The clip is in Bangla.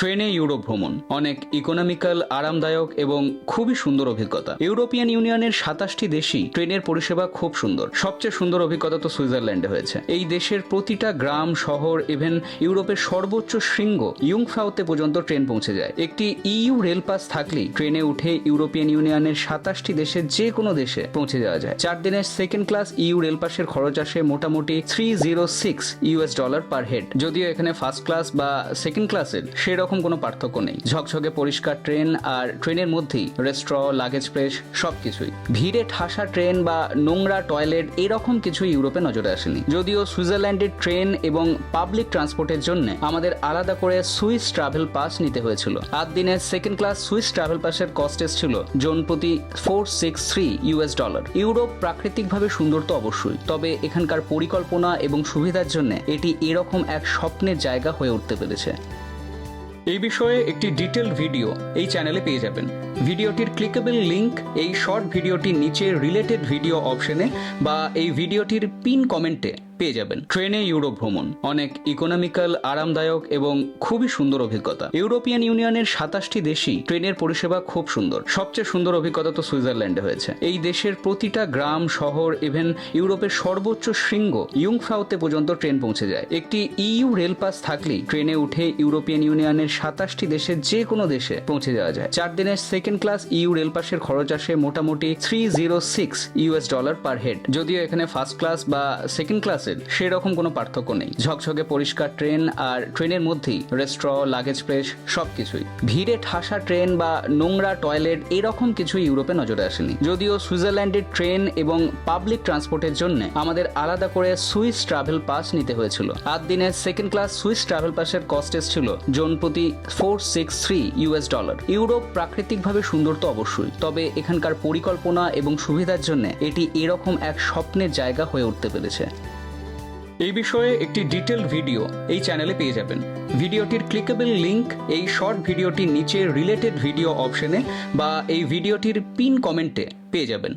ট্রেনে ইউরোপ ভ্রমণ, অনেক ইকোনমিক্যাল আরামদায়ক এবং খুবই সুন্দর অভিজ্ঞতা। ইউরোপিয়ান ইউনিয়নের সাতাশটি দেশই ট্রেনের পরিষেবা খুব সুন্দর। সবচেয়ে সুন্দর অভিজ্ঞতা তো সুইজারল্যান্ডে হয়েছে। এই দেশের প্রতিটা গ্রাম, শহর ইভেন ইউরোপের সর্বোচ্চ শৃঙ্গ ইউংফাউতে পর্যন্ত ট্রেন পৌঁছে যায়। একটি ইইউ রেল পাস থাকলেই ট্রেনে উঠে ইউরোপিয়ান ইউনিয়নের সাতাশটি দেশের যে কোনো দেশে পৌঁছে যাওয়া যায়। চার দিনের সেকেন্ড ক্লাস ইউ রেল পাসের খরচ আসে মোটামুটি three zero six US dollar per head যদিও এখানে ফার্স্ট ক্লাস বা সেকেন্ড ক্লাসের সেরকম কোনো পার্থক্য নেই। ঝকঝকে পরিষ্কার ট্রেন আর ট্রেনের মধ্যেই রেস্ট্র লাগেজ প্লেস সবকিছুই। ভিড়ে ঠাসা ট্রেন বা নোংরা টয়লেট এরকম কিছু ইউরোপে নজরে আসেনি। যদিও সুইজারল্যান্ডের ট্রেন এবং পাবলিক ট্রান্সপোর্টের জন্য আমাদের আলাদা করে সুইস ট্রাভেল পাস নিতে হয়েছিল। আট দিনের সেকেন্ড ক্লাস সুইস ট্রাভেল পাসের কস্ট ছিল জন প্রতি four six three US dollar. Europe প্রাকৃতিকভাবে সুন্দর তো অবশ্যই, তবে এখানকার পরিকল্পনা এবং সুবিধার জন্য এটি এরকম এক স্বপ্নের জায়গা হয়ে উঠতে পেরেছে। এই বিষয়ে একটি ডিটেল ভিডিও এই চ্যানেলে পেয়ে যাবেন। ভিডিওটির ক্লিকেবল লিংক এই শর্ট ভিডিওটির নিচে রিলেটেড ভিডিও অপশনে বা এই ভিডিওটির পিন কমেন্টে পেয়ে যাবেন। ট্রেনে ইউরোপ ভ্রমণ, অনেক ইকোনমিক্যাল আরামদায়ক এবং খুবই সুন্দর অভিজ্ঞতা। ইউরোপিয়ান ইউনিয়নের সাতাশটি দেশই ট্রেনের পরিষেবা খুব সুন্দর। সবচেয়ে সুন্দর অভিজ্ঞতা তো সুইজারল্যান্ডে হয়েছে। এই দেশের প্রতিটা গ্রাম, শহর ইভেন ইউরোপের সর্বোচ্চ শৃঙ্গ ইউংফাউতে পর্যন্ত ট্রেন পৌঁছে যায়। একটি ইইউ রেল পাস থাকলেই ট্রেনে উঠে ইউরোপিয়ান ইউনিয়নের সাতাশটি দেশের যে কোনো দেশে পৌঁছে যাওয়া যায়। চার দিনের সেকেন্ড ক্লাস ইউ রেল পাসের খরচ আসে মোটামুটি three zero six US dollar per head যদিও এখানে ফার্স্ট ক্লাস বা সেকেন্ড ক্লাসের সেরকম কোনো পার্থক্য নেই। ঝকঝকে পরিষ্কার ট্রেন আর ট্রেনের মধ্যেই রেস্ট্র লাগেজ প্লেস সবকিছুই। ভিড়ে ঠাসা ট্রেন বা নোংরা টয়লেট, এরকম কিছু ইউরোপে নজরে আসেনি। যদিও সুইজারল্যান্ডের ট্রেন এবং পাবলিক ট্রান্সপোর্টের জন্য আমাদের আলাদা করে সুইস ট্রাভেল পাস নিতে হয়েছিল। আট দিনের সেকেন্ড ক্লাস সুইস ট্রাভেল পাসের কস্ট ছিল জন প্রতি four six three US dollar. Europe প্রাকৃতিকভাবে সুন্দর তো অবশ্যই, তবে এখানকার পরিকল্পনা এবং সুবিধার জন্য এটি এরকম এক স্বপ্নের জায়গা হয়ে উঠতে পেরেছে। এই বিষয়ে একটি ডিটেল ভিডিও এই চ্যানেলে পেয়ে যাবেন। ভিডিওটির ক্লিকেবল লিংক এই শর্ট ভিডিওটির নিচে রিলেটেড ভিডিও অপশনে বা এই ভিডিওটির পিন কমেন্টে পেয়ে যাবেন।